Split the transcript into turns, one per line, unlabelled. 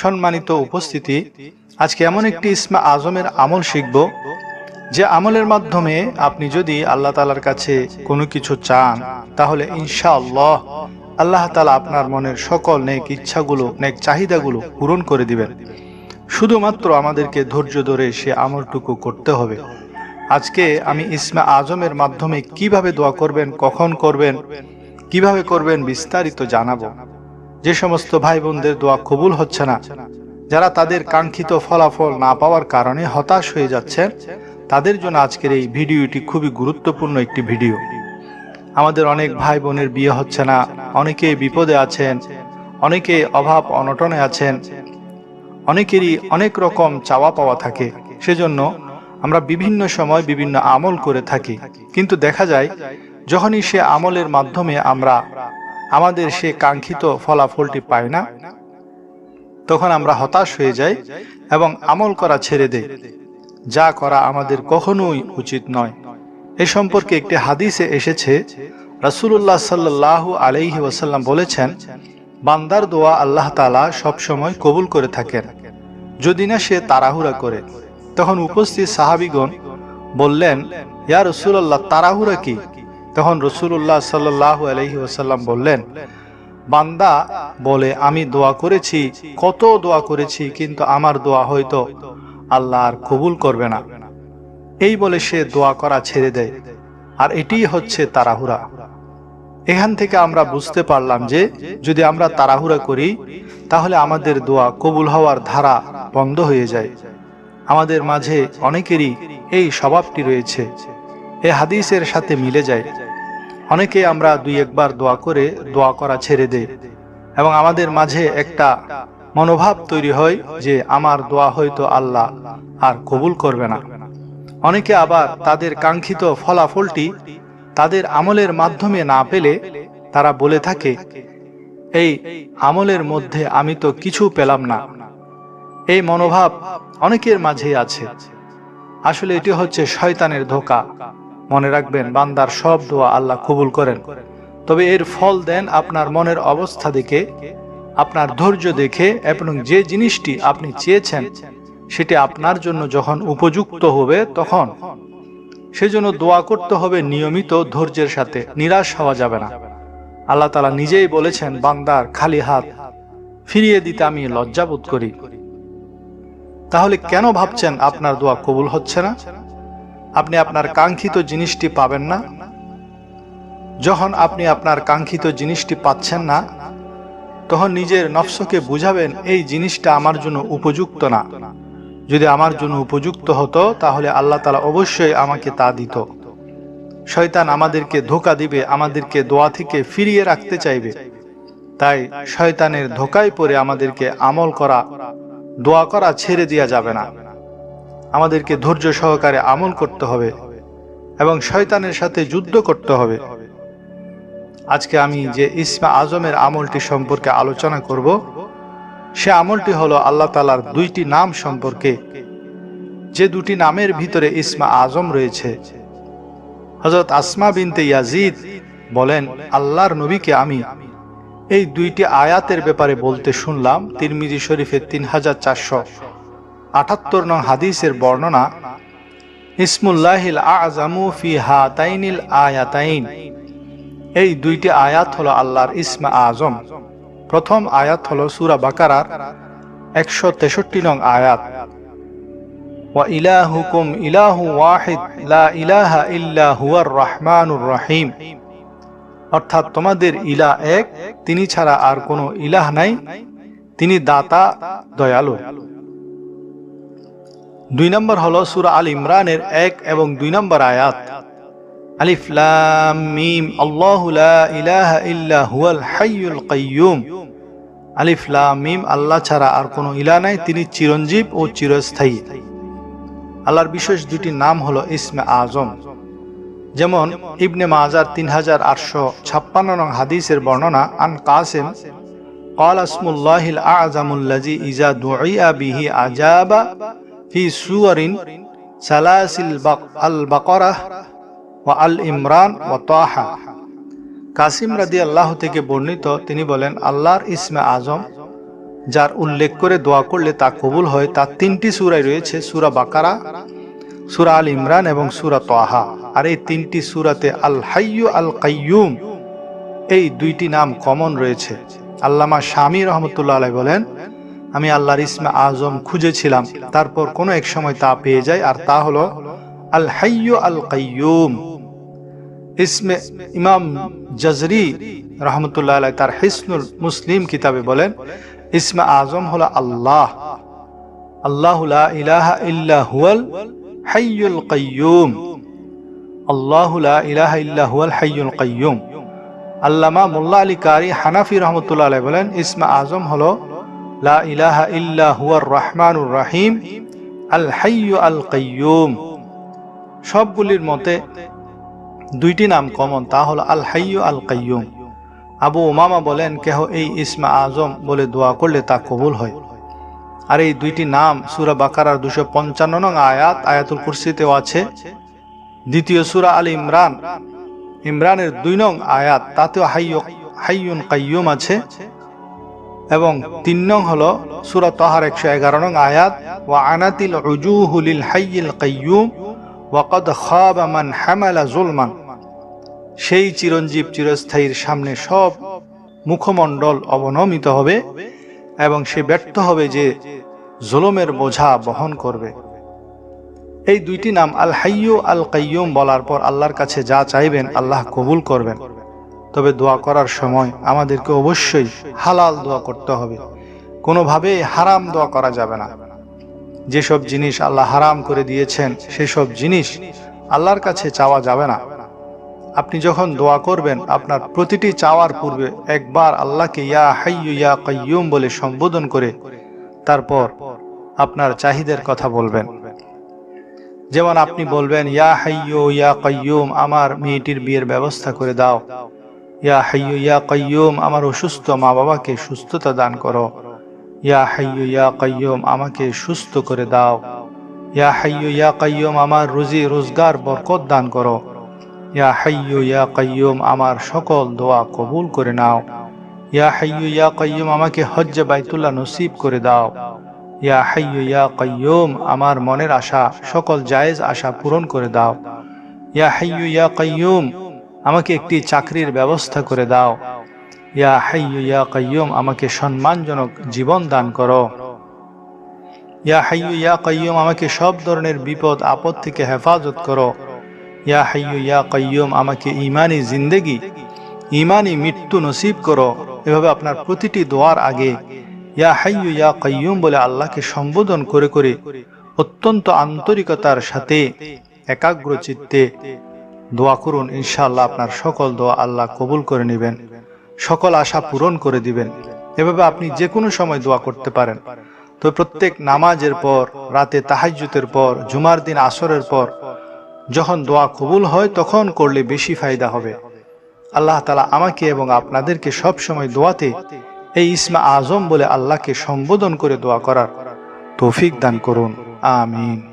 সম্মানিত উপস্থিতি, আজকে এমন একটি ইসমা আজমের আমল শিখব, যে আমলের মাধ্যমে আপনি যদি আল্লাহ তালার কাছে কোনো কিছু চান, তাহলে ইনশাআল্লাহ আল্লাহ তালা আপনার মনের সকল নেক ইচ্ছাগুলো, নেক চাহিদাগুলো পূরণ করে দিবেন। শুধুমাত্র আমাদেরকে ধৈর্য ধরে সে আমলটুকু করতে হবে। আজকে আমি ইসমা আজমের মাধ্যমে কীভাবে দোয়া করবেন, কখন করবেন, কীভাবে করবেন বিস্তারিত জানাব। যে সমস্ত ভাই বোনদের দোয়া কবুল হচ্ছে না, যারা তাদের কাঙ্ক্ষিত ফলাফল না পাওয়ার কারণে হতাশ হয়ে যাচ্ছেন, তাদের জন্য আজকের এই ভিডিওটি খুবই গুরুত্বপূর্ণ একটি ভিডিও। আমাদের অনেক ভাই বোনের বিয়ে হচ্ছে না, অনেকে বিপদে আছেন, অনেকে অভাব অনটনে আছেন, অনেকেরই অনেক রকম চাওয়া পাওয়া থাকে, সেজন্য আমরা বিভিন্ন সময় বিভিন্ন আমল করে থাকি। কিন্তু দেখা যায়, যখনই সে আমলের মাধ্যমে আমরা আমাদের সে কাঙ্ক্ষিত ফলাফলটি পায় না। তখন আমরা হতাশ হয়ে যাই এবং আমল করা ছেড়ে দেই। যা করা আমাদের কখনোই উচিত নয়। এ সম্পর্কে একটি হাদিসে এসেছে, রাসূলুল্লাহ সাল্লাহ আলাইহি ওয়াসাল্লাম বলেছেন, বান্দার দোয়া আল্লাহ তালা সবসময় কবুল করে থাকেন। যদি না সে তাড়াহুড়া করে, তখন উপস্থিত সাহাবিগণ বললেন, ইয়া রসুল্লাহ তাড়াহুড়া কি? তখন রসুল্লাহ সাল্লাহ আলহি ওসাল্লাম বললেন, বান্দা বলে, আমি দোয়া করেছি, কত দোয়া করেছি, কিন্তু আমার দোয়া হয়তো আল্লাহ আর কবুল করবে না। এই বলে সে দোয়া করা ছেড়ে দেয়, আর এটিই হচ্ছে তাড়াহুড়া। এখান থেকে আমরা বুঝতে পারলাম যে, যদি আমরা তাড়াহুড়া করি, তাহলে আমাদের দোয়া কবুল হওয়ার ধারা বন্ধ হয়ে যায়। আমাদের মাঝে অনেকেরই এই স্বভাবটি রয়েছে। এ হাদিসের সাথে মিলে যায়। অনেকে আমরা দুই একবার দোয়া করে দোয়া করা ছেড়ে দেই এবং আমাদের মাঝে একটা মনোভাব তৈরি হয় যে আমার দোয়া হয়তো আল্লাহ আর কবুল করবে না। অনেকে আবার তাদের কাঙ্ক্ষিত ফলাফলটি তাদের আমলের মাধ্যমে না পেলে তারা বলে থাকে, এই আমলের মধ্যে আমি তো কিছু পেলাম না। এই মনোভাব অনেকের মাঝেই আছে। আসলে এটি হচ্ছে শয়তানের ধোকা। মনে রাখবেন, বান্দার সব দোয়া আল্লাহ কবুল করেন। তবে এর ফল দেন আপনার মনের অবস্থা দেখে, আপনার ধৈর্য দেখে এবং যে জিনিসটি আপনি চেয়েছেন, সেটি আপনার জন্য যখন উপযুক্ত হবে তখন। সেজন্য দোয়া করতে হবে নিয়মিত ধৈর্যের সাথে, নিরাশ হওয়া যাবে না। আল্লাহ তালা নিজেই বলেছেন, বান্দার খালি হাত ফিরিয়ে দিতে আমি লজ্জাবোধ করি। তাহলে কেন ভাবছেন আপনার দোয়া কবুল হচ্ছে না? আপনি আপনার কাঙ্ক্ষিত জিনিসটি পাবেন না। যখন আপনি আপনার কাঙ্ক্ষিত জিনিসটি পাচ্ছেন না, তখন নিজের নফসকে বুঝাবেন, এই জিনিসটা আমার জন্য উপযুক্ত না। যদি আমার জন্য উপযুক্ত হতো, তাহলে আল্লাহ তালা অবশ্যই আমাকে তা দিত। শয়তান আমাদেরকে ধোকা দিবে, আমাদেরকে দোয়া থেকে ফিরিয়ে রাখতে চাইবে। তাই শয়তানের ধোকায় পড়ে আমাদেরকে আমল করা, দোয়া করা ছেড়ে দেওয়া যাবে না। আমাদেরকে ধৈর্য সহকারে আমল করতে হবে এবং শয়তানের সাথে যুদ্ধ করতে হবে। আজকে আমি যে ইসমা আজমের আমলটি সম্পর্কে আলোচনা করব, সে আমলটি হলো আল্লাহ তালার দুইটি নাম সম্পর্কে। যে দুটি নামের ভিতরে ইসমা আজম রয়েছে। হজরত আসমা বিনতে ইয়াজিদ বলেন, আল্লাহর নবীকে আমি এই দুইটি আয়াতের ব্যাপারে বলতে শুনলাম তিরমিজি শরীফের তিন হাজার চারশো। আটাত্তর নং হাদিসের বর্ণনা, ইসমুল্লাহিল আজামু ফি হাতাইনিল আয়াতাইন। এই দুইটি আয়াত হলো আল্লাহর ইসমা আজম। প্রথম আয়াত হলো সুরা বাকারার একশো তেষট্টি নং আয়াত অর্থাৎ তোমাদের ইলা এক, তিনি ছাড়া আর কোনো ইলাহ নাই, তিনি দাতা দয়ালু। দুই নম্বর হলো সুরা আল ইমরানের এক এবং দুই নম্বর আয়াত আলিফ লাম মিম আল্লাহু লা ইলাহা ইল্লা হুয়াল হাইয়ুল কাইয়ুম আলিফ লাম মিম আল্লাহ ছাড়া আর কোনো ইলা নাই তিনি চিরঞ্জীব ও চিরস্থায়ী আল্লাহর বিশেষ দুটি নাম হলো ইসমে আজম যেমন ইবনে মাজার তিন হাজার আটশো ছাপ্পান্ন নং হাদিসের বর্ণনা আন কাসেম قال اسم الله الأعظم الذي إذا دعي به أجاب في سور سلاسل البقرة وال ইমরান ও তাহা কাসিম রাদি আল্লাহ থেকে বর্ণিত তিনি বলেন আল্লাহর ইসমে আজম যার উল্লেখ করে দোয়া করলে তা কবুল হয় তার তিনটি সুরাই রয়েছে সুরা বাকারা সুরা আল ইমরান এবং সুরা তোহা আর এই তিনটি সুরাতে আল হাইয়ু আল কাইয়ুম এই দুইটি নাম কমন রয়েছে আল্লামা স্বামী রহমতুল্লাহ আলাই বলেন আমি আল্লাহর ইসমে আজম খুঁজেছিলাম। তারপর কোনো এক সময় তা পেয়ে যায়, আর তা হলো আল হাইয়ু আল কাইয়ুম ইসমে ইমাম জজরি রহমতুল্লাহ তার হিসনুল মুসলিম কিতাবে বলেন, ইসমে আজম হলো আল্লাহ। আল্লাহ ইলাহা মোল্লা বলেন, ইসমে আজম হলো লা হুয়ার রাহিম, আল সবগুলির মতে দুইটি নাম কমন তা হলো আল হাইয়ু আল কাইয়ুম। আবু ওমামা বলেন, কেহ এই ইসমা আজম বলে দোয়া করলে তা কবুল হয়। আর এই দুইটি নাম সুরা বাকারার দুশো পঞ্চান্ন নং আয়াত, আয়াতুল কুরসিতেও আছে। দ্বিতীয় সুরা আল ইমরান, ইমরানের দুই নং আয়াত, তাতেও হাইয়, হাইয়ুন কাইয়ুম আছে। এবং তিন নং হল সুরা তহার একশো এগারো নং আয়াত, ওয়া আনাতিল উজুহুলিল হাইয়িল কাইয়ুম ওয়াকদ খাব মান হামালা জুলমান সেই চিরঞ্জীব চিরস্থায়ীর সামনে সব মুখমণ্ডল অবনমিত হবে এবং সে ব্যর্থ হবে যে জুলুমের বোঝা বহন করবে। এই দুইটি নাম আল হাইয়ু আল কাইয়ুম বলার পর আল্লাহর কাছে যা চাইবেন আল্লাহ কবুল করবেন। তবে দোয়া করার সময় আমাদেরকে অবশ্যই হালাল দোয়া করতে হবে। কোনোভাবে হারাম দোয়া করা যাবে না। যেসব জিনিস আল্লাহ হারাম করে দিয়েছেন, সেসব জিনিস আল্লাহর কাছে চাওয়া যাবে না। আপনি যখন দোয়া করবেন, আপনার প্রতিটি চাওয়ার পূর্বে একবার আল্লাহকে ইয়া হাইয়ু ইয়া কাইয়ুম বলে সম্বোধন করে তারপর আপনার চাহিদার কথা বলবেন। যেমন আপনি বলবেন, ইয়া হাইয়ু ইয়া কাইয়ুম আমার মেয়েটির বিয়ের ব্যবস্থা করে দাও। ইয়া হাইয়ু ইয়া কাইয়ুম আমার অসুস্থ মা বাবাকে সুস্থতা দান করো। ইয়া হাইয়ু ইয়া কাইয়ুম আমাকে সুস্থ করে দাও। ইয়া হাইয়ু ইয়া কাইয়ুম আমার রুজি রোজগার বরকত দান করো। ইয়া হাইয়ু ইয়া কাইয়ুম আমার সকল দোয়া কবুল করে নাও। ইয়া হাইয়ু ইয়া কাইয়ুম আমাকে হজ্জে বাইতুল্লাহ নসিব করে দাও। ইয়া হাইয়ু ইয়া কাইয়ুম আমার মনের আশা, সকল জায়েজ আশা পূরণ করে দাও। ইয়া হাইয়ু ইয়া কাইয়ুম আমাকে একটি চাকরির ব্যবস্থা করে দাও। ইয়া হাইয়ু ইয়া কাইয়ুম, আমাকে সম্মানজনক জীবন দান করো। ইয়া হাইয়ু ইয়া কাইয়ুম, আমাকে সব ধরনের বিপদ, আপদ থেকে হেফাজত করো। ইয়া হাইয়ু ইয়া কাইয়ুম, আমাকে ইমানি জিন্দেগি, ইমানি মৃত্যু নসিব করো। এভাবে আপনার প্রতিটি দোয়ার আগে ইয়া হাইয়ু ইয়া কাইয়ুম বলে আল্লাহকে সম্বোধন করে করে অত্যন্ত আন্তরিকতার সাথে, একাগ্র চিত্তে দোয়া করুন, ইনশাআল্লাহ আপনার সকল দোয়া আল্লাহ কবুল করে নেবেন। সকল আশা পূরণ করে দিবেন। এভাবে আপনি যে কোনো সময় দোয়া করতে পারেন। তো প্রত্যেক নামাজের পর, রাতে তাহাজ্জুতের পর, জুমার দিন আসরের পর, যখন দোয়া কবুল হয়, তখন করলে বেশি ফায়দা হবে। আল্লাহ তালা আমাকে এবং আপনাদেরকে সব সময় দোয়াতে এই ইসমা আজম বলে আল্লাহকে সম্বোধন করে দোয়া করার তৌফিক দান করুন। আমিন।